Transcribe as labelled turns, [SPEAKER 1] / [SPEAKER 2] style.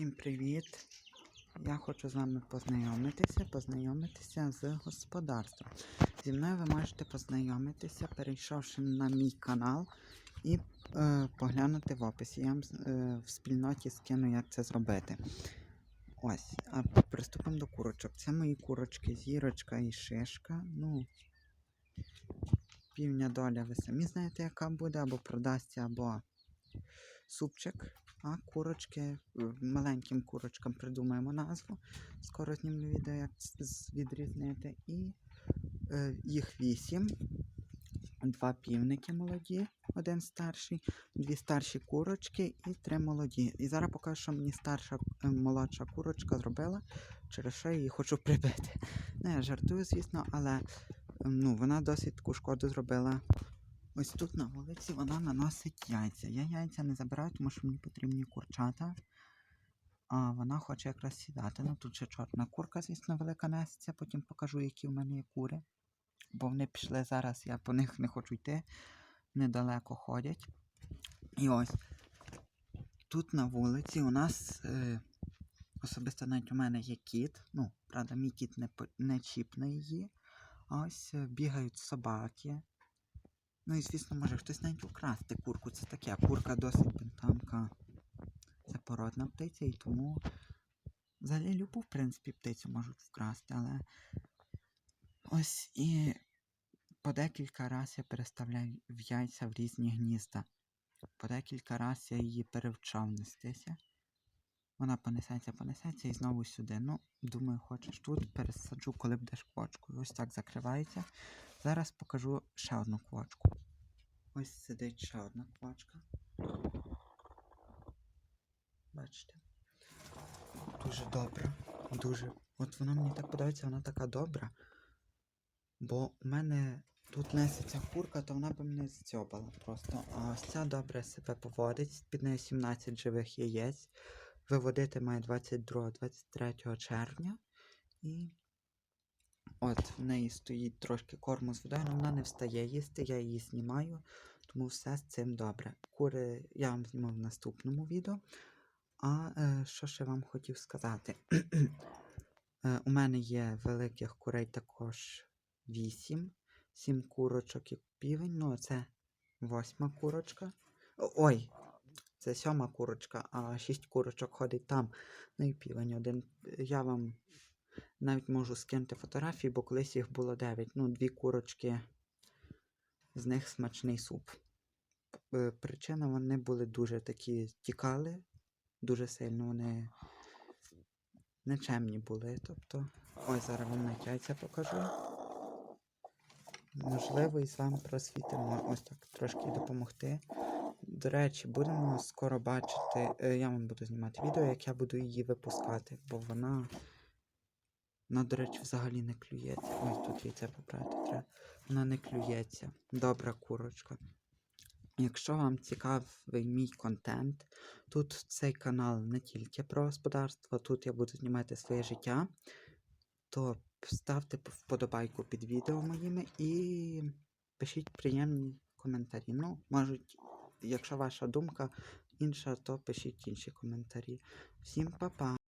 [SPEAKER 1] Всім привіт! Я хочу з вами познайомитися, познайомитися з господарством. Зі мною ви можете познайомитися, перейшовши на мій канал і е, поглянути в описі. Я вам е, в спільноті скину, як це зробити. Ось, а приступимо до курочок. Це мої курочки, зірочка і шишка. Ну, півня доля, ви самі знаєте, яка буде, або продасться, або супчик. А курочки, маленьким курочкам придумаємо назву. Скоро знімлю відео, як відрізнити. І е, їх вісім. Два півники молоді, один старший, дві старші курочки і три молоді. І зараз покажу, що мені старша е, молодша курочка зробила, через що я її хочу прибити. Не, я жартую, звісно, але ну, вона досить таку шкоду зробила Ось тут на вулиці вона наносить яйця. Я яйця не забираю, тому що мені потрібні курчата. А вона хоче якраз сідати. Ну тут ще чорна курка, звісно, велика несеться. Потім покажу, які в мене є кури. Бо вони пішли зараз, я по них не хочу йти. Недалеко ходять. І ось тут на вулиці у нас е, особисто навіть у мене є кіт. Ну, правда, мій кіт не, не чіпне її. А ось е, бігають собаки. Ну і звісно, може хтось навіть украсти курку. Це таке. Курка досить бентамка. Це породна птиця, і тому взагалі любу, в принципі, птицю можуть вкрасти, але ось і по декілька разів я переставляю в яйця в різні гнізда. По декілька разів я її перевчав нестися. Вона понесеться, понесеться і знову сюди. Ну, думаю, хочеш тут, пересаджу, коли будеш квочкою. Ось так закривається. Зараз покажу ще одну квочку. Ось сидить ще одна квачка. Бачите? Дуже добра. Дуже. От вона мені так подобається, вона така добра. Бо у мене тут несеться курка, то вона би мене зцьобала просто. А ось ця добре себе поводить. Під нею 17 живих яєць. Виводити має 22-23 червня. І от в неї стоїть трошки корму з водою, але вона не встає їсти, я її знімаю, тому все з цим добре. Кури я вам зніму в наступному відео. А е, що ще вам хотів сказати? е, у мене є великих курей також 8, 7 курочок і півень. Ну, це восьма курочка. Ой, це сьома курочка, а 6 курочок ходить там. Ну і півень один. Я вам навіть можу скинути фотографії, бо колись їх було 9. Ну, дві курочки, з них смачний суп. Е, Причина вони були дуже такі тікали, дуже сильно вони нечемні були. Тобто, ось зараз вам навіть яйця покажу. Можливо, і з вами просвітимо ось так трошки допомогти. До речі, будемо скоро бачити. е, Я вам буду знімати відео, як я буду її випускати, бо вона. Вона, до речі, взагалі не клюється. Ось тут яйце поправити треба. Вона не клюється. Добра курочка. Якщо вам цікавий мій контент, тут цей канал не тільки про господарство, тут я буду знімати своє життя, то ставте вподобайку під відео моїми і пишіть приємні коментарі. Ну, можуть, якщо ваша думка інша, то пишіть інші коментарі. Всім па-па!